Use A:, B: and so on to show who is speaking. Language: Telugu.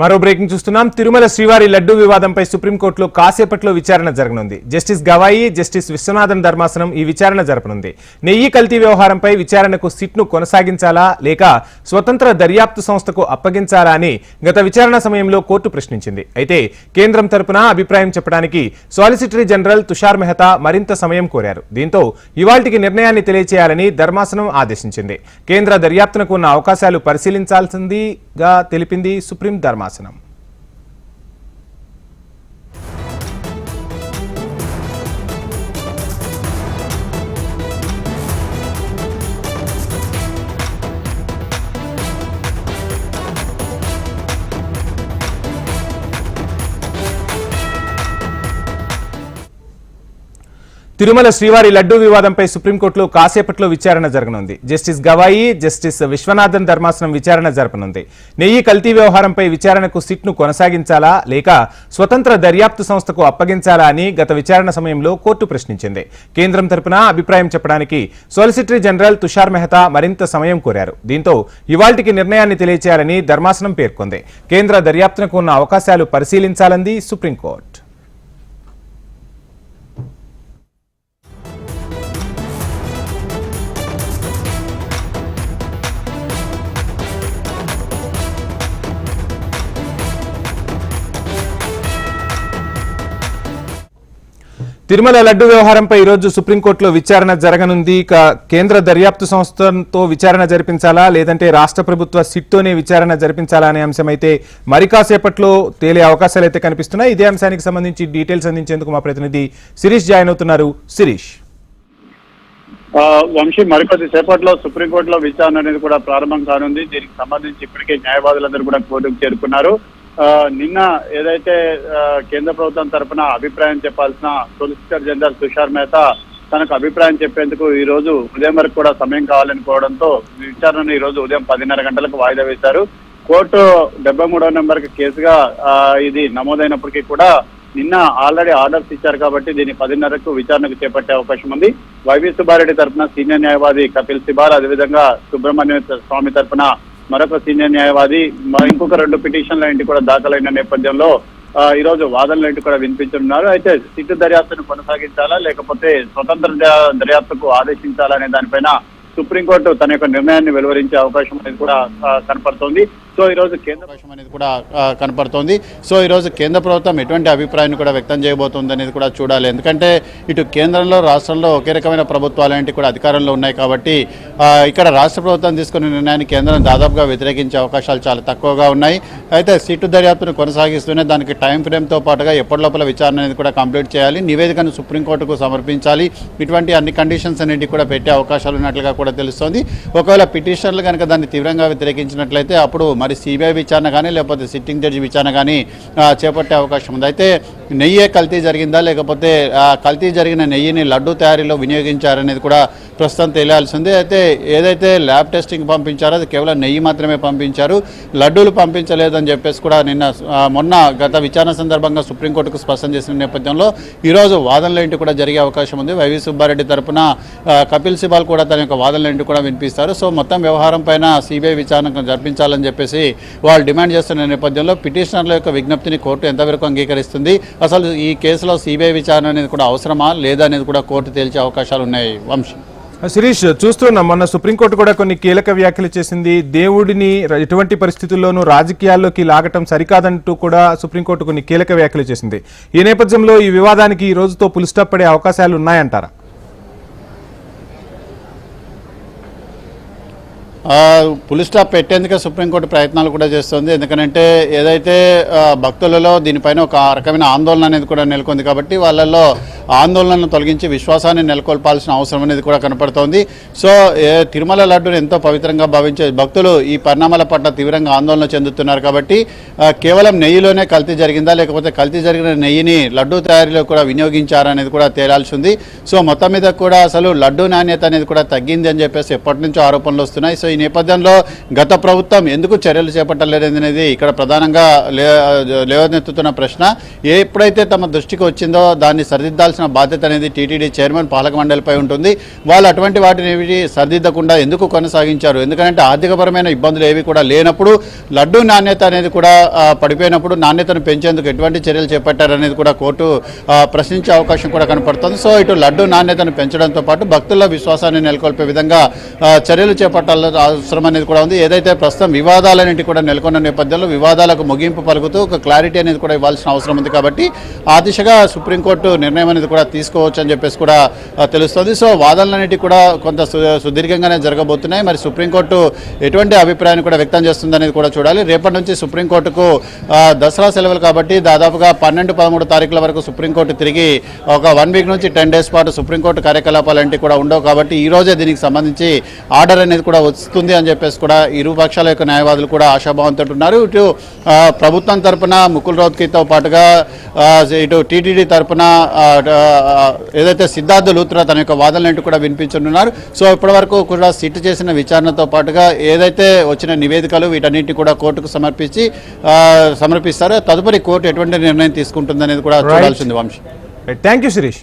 A: మరో బ్రేకింగ్ చూస్తున్నాం. తిరుమల శ్రీవారి లడ్డు వివాదంపై సుప్రీంకోర్టులో కాసేపట్లో విచారణ జరగనుంది. జస్టిస్ గవాయి జస్టిస్ విశ్వనాథన్ ధర్మాసనం ఈ విచారణ జరపనుంది. నెయ్యి కల్తీ వ్యవహారంపై విచారణకు సిట్ను కొనసాగించాలా లేక స్వతంత్ర దర్యాప్తు సంస్థకు అప్పగించాలా అని గత విచారణ సమయంలో కోర్టు ప్రశ్నించింది. అయితే కేంద్రం తరపున అభిప్రాయం చెప్పడానికి సాలిసిటరీ జనరల్ తుషార్ మెహతా మరింత సమయం కోరారు. దీంతో ఇవాళకి నిర్ణయాన్ని తెలియచేయాలని ధర్మాసనం ఆదేశించింది. కేంద్ర దర్యాప్తునకు ఉన్న అవకాశాలు పరిశీలించాల్సిందిగా తెలిపింది సుప్రీం ధర్మాసనం. السلامة. తిరుమల శ్రీవారి లడ్డూ వివాదంపై సుప్రీంకోర్టులో కాసేపట్లో విచారణ జరగనుంది. జస్టిస్ గవాయి జస్టిస్ విశ్వనాథన్ ధర్మాసనం విచారణ జరపనుంది. నెయ్యి కల్తీ వ్యవహారంపై విచారణకు సిట్ను కొనసాగించాలా లేక స్వతంత్ర దర్యాప్తు సంస్థకు అప్పగించాలా అని గత విచారణ సమయంలో కోర్టు ప్రశ్నించింది. కేంద్రం తరపున అభిప్రాయం చెప్పడానికి సాలిసిటరీ జనరల్ తుషార్ మెహతా మరింత సమయం కోరారు. దీంతో ఇవాల్టికి నిర్ణయాన్ని తెలియచేయాలని ధర్మాసనం పేర్కొంది. కేంద్ర దర్యాప్తునకు ఉన్న అవకాశాలు పరిశీలించాలంది సుప్రీంకోర్టు. తిరుమల లడ్డు వ్యవహారంపై ఈరోజు సుప్రీంకోర్టులో విచారణ జరగనుంది. ఇక కేంద్ర దర్యాప్తు సంస్థతో విచారణ జరిపించాలా? లేదంటే రాష్ట్ర ప్రభుత్వ సిట్తోనే విచారణ జరిపించాలా అనే అంశం అయితే మరి కాసేపట్లో తేలే అవకాశాలు అయితే కనిపిస్తున్నాయి. ఇదే అంశానికి సంబంధించి డీటెయిల్స్ అందించేందుకు మా ప్రతినిధి శిరీష్ జాయిన్ అవుతున్నారు. శిరీష్.
B: ఆ, వంశీ మరికొద్ది సేపట్లో సుప్రీంకోర్టులో విచారణ అనేది కూడా ప్రారంభం కానుంది. దీనికి సంబంధించి ఇప్పటికే న్యాయవాదులందరూ కూడా కోర్టుకు చేరుకున్నారు. నిన్న ఏదైతే కేంద్ర ప్రభుత్వం తరఫున అభిప్రాయం చెప్పాల్సిన సొలిసిటర్ జనరల్ తుషార్ మెహతా తనకు అభిప్రాయం చెప్పేందుకు ఈ రోజు ఉదయం వరకు కూడా సమయం కావాలని కోవడంతో విచారణను ఈ రోజు ఉదయం పదిన్నర గంటలకు వాయిదా వేశారు. కోర్టు డెబ్బై మూడో నెంబర్ కేసుగా ఇది నమోదైనప్పటికీ కూడా నిన్న ఆల్రెడీ ఆర్డర్స్ ఇచ్చారు కాబట్టి దీన్ని పదిన్నరకు విచారణకు చేపట్టే అవకాశం ఉంది. వైవి సుబ్బారెడ్డి తరఫున సీనియర్ న్యాయవాది కపిల్ సిబాల్ అదేవిధంగా సుబ్రహ్మణ్య స్వామి తరఫున మరొక సీనియర్ న్యాయవాది ఇంకొక రెండు పిటిషన్ల ఇంటి కూడా దాఖలైన నేపథ్యంలో ఆ, ఈ రోజు వాదనల ఇంటి కూడా వినిపించనున్నారు. అయితే సిట్టు దర్యాప్తును కొనసాగించాలా లేకపోతే స్వతంత్ర ద- దర్యాప్తుకు ఆదేశించాలా అనే దానిపైన సుప్రీంకోర్టు తన యొక్క నిర్ణయాన్ని వెలువరించే అవకాశం అనేది కూడా కనపడుతోంది. సో ఈ రోజు కేంద్ర అవకాశం అనేది కూడా కనపడుతోంది. సో ఈరోజు కేంద్ర ప్రభుత్వం ఎటువంటి అభిప్రాయాన్ని కూడా వ్యక్తం చేయబోతుంది అనేది కూడా చూడాలి. ఎందుకంటే ఇటు కేంద్రంలో రాష్ట్రంలో ఒకే రకమైన ప్రభుత్వాలు ఏంటి కూడా అధికారంలో ఉన్నాయి కాబట్టి ఇక్కడ రాష్ట్ర ప్రభుత్వం తీసుకున్న నిర్ణయాన్ని కేంద్రం దాదాపుగా వ్యతిరేకించే అవకాశాలు చాలా తక్కువగా ఉన్నాయి. అయితే సీటు దర్యాప్తును కొనసాగిస్తూనే దానికి టైం ఫ్రేమ్తో పాటుగా ఎప్పటి లోపల విచారణ అనేది కూడా కంప్లీట్ చేయాలి. నివేదికను సుప్రీంకోర్టుకు సమర్పించాలి. ఇటువంటి అన్ని కండిషన్స్ అనేవి కూడా పెట్టే అవకాశాలు ఉన్నట్లుగా కూడా తెలుస్తోంది. ఒకవేళ పిటిషన్లు కనుక దాన్ని తీవ్రంగా వ్యతిరేకించినట్లయితే అప్పుడు మరి సిబిఐ విచారణ కానీ లేకపోతే సిట్టింగ్ జడ్జి విచారణ కానీ చేపట్టే అవకాశం ఉంది. అయితే నెయ్యే కల్తీ జరిగిందా? లేకపోతే ఆ, కల్తీ జరిగిన నెయ్యిని లడ్డు తయారీలో వినియోగించారనేది కూడా ప్రస్తుతం తెలియాల్సిందే. అయితే ఏదైతే ల్యాబ్ టెస్టింగ్ పంపించారో అది కేవలం నెయ్యి మాత్రమే పంపించారు. లడ్డూలు పంపించలేదని చెప్పేసి కూడా నిన్న మొన్న గత విచారణ సందర్భంగా సుప్రీంకోర్టుకు స్పష్టం చేసిన నేపథ్యంలో ఈరోజు వాదనలు ఏంటి కూడా జరిగే అవకాశం ఉంది. వైవి సుబ్బారెడ్డి తరపున కపిల్ సిబాల్ కూడా తన యొక్క వాదనలు ఏంటి కూడా వినిపిస్తారు. సో మొత్తం వ్యవహారం పైన సిబిఐ విచారణ జరిపించాలని చెప్పేసి వాళ్ళు డిమాండ్ చేస్తున్న నేపథ్యంలో పిటిషనర్ల యొక్క విజ్ఞప్తిని కోర్టు ఎంతవరకు అంగీకరిస్తుంది? అసలు ఈ కేసులో సిబిఐ విచారణ అనేది కూడా అవసరమా? లేదా అనేది కూడా కోర్టు తేల్చే అవకాశాలు ఉన్నాయి వంశీ.
A: శిరీష్ చూస్తున్నాం. మొన్న సుప్రీంకోర్టు కూడా కొన్ని కీలక వ్యాఖ్యలు చేసింది. దేవుడిని ఎటువంటి పరిస్థితుల్లోనూ రాజకీయాల్లోకి లాగటం సరికాదంటూ కూడా సుప్రీంకోర్టు కొన్ని కీలక వ్యాఖ్యలు చేసింది. ఈ నేపథ్యంలో ఈ వివాదానికి ఈ రోజుతో పులిస్టాప్ పడే అవకాశాలు ఉన్నాయంటారా
C: పులి స్టాప్ పెట్టేందుకే సుప్రీంకోర్టు ప్రయత్నాలు కూడా చేస్తుంది. ఎందుకంటే ఏదైతే భక్తులలో దీనిపైన ఒక రకమైన ఆందోళన అనేది కూడా నెలకొంది కాబట్టి వాళ్ళల్లో ఆందోళనను తొలగించి విశ్వాసాన్ని నెలకొల్పాల్సిన అవసరం అనేది కూడా కనపడుతోంది. సో తిరుమల లడ్డును ఎంతో పవిత్రంగా భావించే భక్తులు ఈ పరిణామాల పట్ల తీవ్రంగా ఆందోళన చెందుతున్నారు కాబట్టి కేవలం నెయ్యిలోనే కల్తీ జరిగిందా లేకపోతే కల్తీ జరిగిన నెయ్యిని లడ్డూ తయారీలో కూడా వినియోగించారనేది కూడా తేలాల్సి ఉంది. సో మొత్తం మీద కూడా అసలు లడ్డు నాణ్యత అనేది కూడా తగ్గింది అని చెప్పేసి ఎప్పటి నుంచో ఆరోపణలు వస్తున్నాయి. సో ఈ నేపథ్యంలో గత ప్రభుత్వం ఎందుకు చర్యలు చేపట్టలేదనేది ఇక్కడ ప్రధానంగా లే లేవనెత్తుతున్న ప్రశ్న. ఎప్పుడైతే తమ దృష్టికి వచ్చిందో దాన్ని సరిదిద్దాల్సిన చూసుకోవాల్సిన బాధ్యత అనేది టీటీడీ చైర్మన్ పాలక మండలిపై ఉంటుంది. వాళ్ళు అటువంటి వాటిని సరిదిద్దకుండా ఎందుకు కొనసాగించారు? ఎందుకంటే ఆర్థికపరమైన ఇబ్బందులు ఏవి కూడా లేనప్పుడు లడ్డు నాణ్యత అనేది కూడా పడిపోయినప్పుడు నాణ్యతను పెంచేందుకు ఎటువంటి చర్యలు చేపట్టారనేది కూడా కోర్టు ప్రశ్నించే అవకాశం కూడా కనపడుతుంది. సో ఇటు లడ్డు నాణ్యతను పెంచడంతో పాటు భక్తుల విశ్వాసాన్ని నెలకొల్పే విధంగా చర్యలు చేపట్టాల్సిన అవసరం అనేది కూడా ఉంది. ఏదైతే ప్రస్తుతం వివాదాలన్నింటి కూడా నెలకొన్న నేపథ్యంలో వివాదాలకు ముగింపు పలుకుతూ ఒక క్లారిటీ అనేది కూడా ఇవ్వాల్సిన అవసరం ఉంది కాబట్టి ఆ దిశగా సుప్రీంకోర్టు నిర్ణయం అనేది కూడా తీసుకోవచ్చు అని చెప్పేసి కూడా తెలుస్తుంది. సో వాదనలన్నిటి కూడా కొంత సు- సుదీర్ఘంగానే జరగబోతున్నాయి. మరి సుప్రీంకోర్టు ఎటువంటి అభిప్రాయాన్ని కూడా వ్యక్తం చేస్తుంది అనేది కూడా చూడాలి. రేపటి నుంచి సుప్రీంకోర్టుకు దసరా సెలవులు కాబట్టి దాదాపుగా పన్నెండు పదమూడు తారీఖుల వరకు సుప్రీంకోర్టు తిరిగి ఒక వన్ వీక్ నుంచి టెన్ డేస్ పాటు సుప్రీంకోర్టు కార్యకలాపాలంటే కూడా ఉండవు కాబట్టి ఈ రోజే దీనికి సంబంధించి ఆర్డర్ అనేది కూడా వస్తుంది అని చెప్పేసి కూడా ఇరు పక్షాల యొక్క న్యాయవాదులు కూడా ఆశాభావంతో ఉన్నారు ఇటు ప్రభుత్వం తరపున ముకుల్ రౌత్కితో పాటుగా ఇటు టీటీడీ తరపున ఏదైతే సిద్ధార్థ లూత్రా తన యొక్క వాదనలు కూడా వినిపించనున్నారు. సో ఇప్పటి వరకు కూడా సిట్ చేసిన విచారణతో పాటుగా ఏదైతే వచ్చిన నివేదికలు వీటన్నిటిని కూడా కోర్టుకు సమర్పించి సమర్పిస్తారో తదుపరి కోర్టు ఎటువంటి నిర్ణయం తీసుకుంటుందనేది కూడా. చూడాల్సింది వంశీ.
A: Thank you Sirish